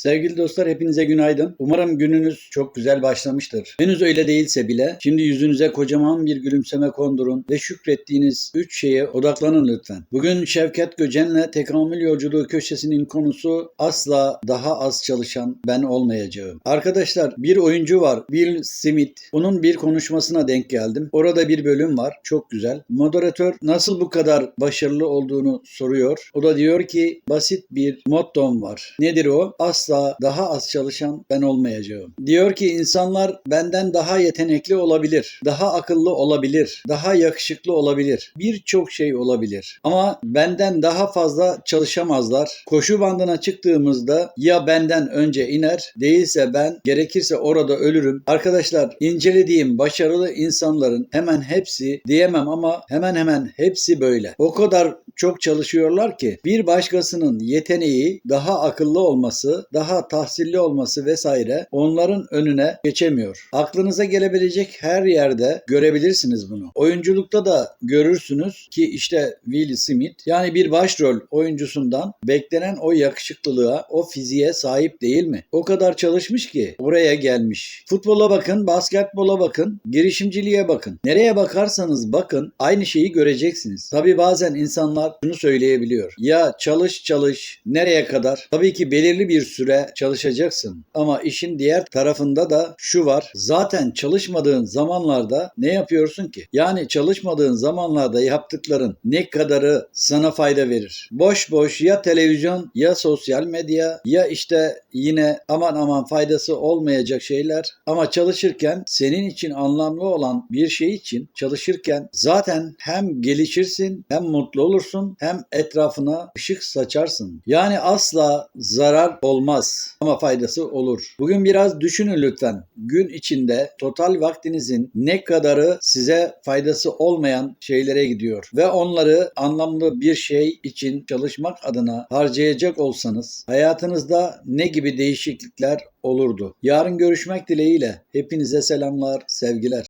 Sevgili dostlar hepinize günaydın. Umarım gününüz çok güzel başlamıştır. Henüz öyle değilse bile şimdi yüzünüze kocaman bir gülümseme kondurun ve şükrettiğiniz 3 şeye odaklanın lütfen. Bugün Şevket Göcen'le tekamül yolculuğu köşesinin konusu asla daha az çalışan ben olmayacağım. Arkadaşlar bir oyuncu var Will Smith. Onun bir konuşmasına denk geldim. Orada bir bölüm var. Çok güzel. Moderatör nasıl bu kadar başarılı olduğunu soruyor. O da diyor ki basit bir mottom var. Nedir o? Asla daha az çalışan ben olmayacağım. Diyor ki insanlar benden daha yetenekli olabilir, daha akıllı olabilir, daha yakışıklı olabilir, birçok şey olabilir. Ama benden daha fazla çalışamazlar. Koşu bandına çıktığımızda ya benden önce iner, değilse ben gerekirse orada ölürüm. Arkadaşlar incelediğim başarılı insanların hemen hepsi diyemem ama hemen hemen hepsi böyle. O kadar çok çalışıyorlar ki bir başkasının yeteneği daha akıllı olması, daha tahsilli olması vesaire onların önüne geçemiyor. Aklınıza gelebilecek her yerde görebilirsiniz bunu. Oyunculukta da görürsünüz ki işte Will Smith yani bir başrol oyuncusundan beklenen o yakışıklılığa, o fiziğe sahip değil mi? O kadar çalışmış ki buraya gelmiş. Futbola bakın, basketbola bakın, girişimciliğe bakın. Nereye bakarsanız bakın aynı şeyi göreceksiniz. Tabi bazen insanlar şunu söyleyebiliyor. Ya çalış çalış nereye kadar? Tabii ki belirli bir süre çalışacaksın. Ama işin diğer tarafında da şu var. Zaten çalışmadığın zamanlarda ne yapıyorsun ki? Yani çalışmadığın zamanlarda yaptıkların ne kadarı sana fayda verir? Boş boş ya televizyon ya sosyal medya ya işte yine aman aman faydası olmayacak şeyler ama çalışırken senin için anlamlı olan bir şey için çalışırken zaten hem gelişirsin hem mutlu olursun hem etrafına ışık saçarsın. Yani asla zarar olmaz ama faydası olur. Bugün biraz düşünün lütfen. Gün içinde total vaktinizin ne kadarı size faydası olmayan şeylere gidiyor ve onları anlamlı bir şey için çalışmak adına harcayacak olsanız hayatınızda ne gibi değişiklikler olurdu? Yarın görüşmek dileğiyle hepinize selamlar, sevgiler.